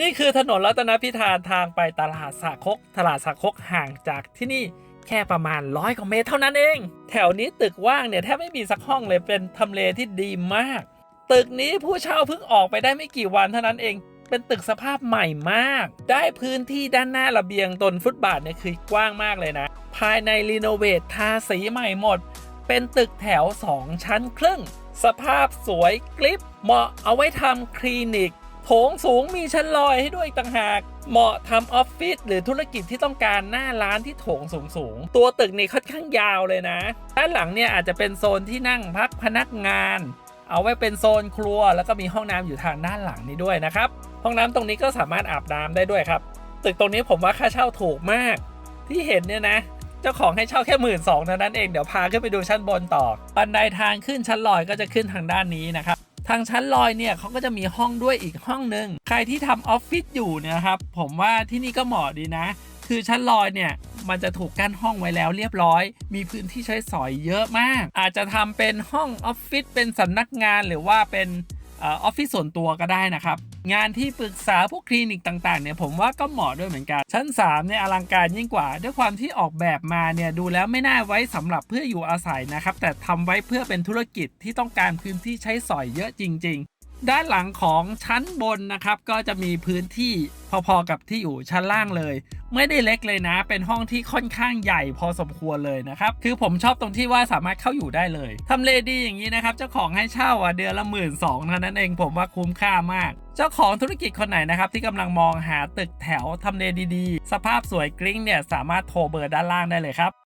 นี่คือถนนรัตนพิธานทางไปตลาดสะคก ตลาดสะคกห่างจากที่นี่แค่ประมาณร้อยกว่าเมตรเท่านั้นเอง แถวนี้ตึกว่างเนี่ยแทบไม่มีสักห้องเลยเป็นทำเลที่ดีมาก ตึกนี้ผู้เช่าเพิ่งออกไปได้ไม่กี่วันเท่านั้นเอง เป็นตึกสภาพใหม่มาก ได้พื้นที่ด้านหน้าระเบียงตนฟุตบาทเนี่ยคือกว้างมากเลยนะ ภายในรีโนเวททาสีใหม่หมด เป็นตึกแถว 2 ชั้นครึ่ง สภาพสวยกลิบเหมาะเอาไว้ทำคลินิก โถงสูงมีชั้นลอยให้ด้วยอีกต่างหาก เหมาะทำออฟฟิศหรือธุรกิจที่ต้องการหน้าร้านที่โถงสูงสูงๆตัวตึกนี่ค่อนข้างยาวเลยนะ ด้านหลังเนี่ยอาจจะเป็นโซนที่นั่งพักพนักงาน เอาไว้เป็นโซนครัว แล้วก็มีห้องน้ำอยู่ทางด้านหลังนี้ด้วยนะครับ ห้องน้ำตรงนี้ก็สามารถอาบน้ำได้ด้วยครับ ตึกตรงนี้ผมว่าค่าเช่าถูกมาก ที่เห็นเนี่ยนะเจ้าของให้เช่าแค่หมื่นสองเท่านั้นเอง เดี๋ยวพาขึ้นไปดูชั้นบนต่อ บันไดทางขึ้นชั้นลอยก็จะขึ้นทางด้านนี้นะครับ ทางชั้นลอยเนี่ยเขาก็จะมีห้องด้วยอีกห้องหนึ่งใครที่ทำออฟฟิศอยู่เนะครับผมว่าที่นี่ก็เหมาะดีนะ คือชั้นลอยเนี่ยมันจะถูกกั้นห้องไว้แล้วเรียบร้อย มีพื้นที่ใช้สอยเยอะมาก อาจจะทำเป็นห้องออฟฟิศเป็นสำนักงานหรือว่าเป็นออฟฟิศส่วนตัวก็ได้นะครับ งานที่ปรึกษาพวกคลินิกต่างๆเนี่ยผมว่าก็เหมาะด้วยเหมือนกัน ชั้น3เนี่ยอลังการยิ่งกว่า ด้วยความที่ออกแบบมาเนี่ยดูแล้วไม่น่าไว้สำหรับเพื่ออยู่อาศัยนะครับแต่ทำไว้เพื่อเป็นธุรกิจที่ต้องการพื้นที่ใช้สอยเยอะจริงๆ ด้านหลังของชั้นบนนะครับ ก็จะมีพื้นที่พอๆกับที่อยู่ชั้นล่างเลย ไม่ได้เล็กเลยนะ เป็นห้องที่ค่อนข้างใหญ่พอสมควรเลยนะครับ คือผมชอบตรงที่ว่าสามารถเข้าอยู่ได้เลยทำเลดีอย่างนี้นะครับ เจ้าของให้เช่าอะเดือนละหมื่นสองเท่านั้นเองผมว่าคุ้มค่ามาก เจ้าของธุรกิจคนไหนนะครับที่กำลังมองหาตึกแถวทำเลดีๆ สภาพสวยกริ้งเนี่ยสามารถโทรเบอร์ด้านล่างได้เลยครับ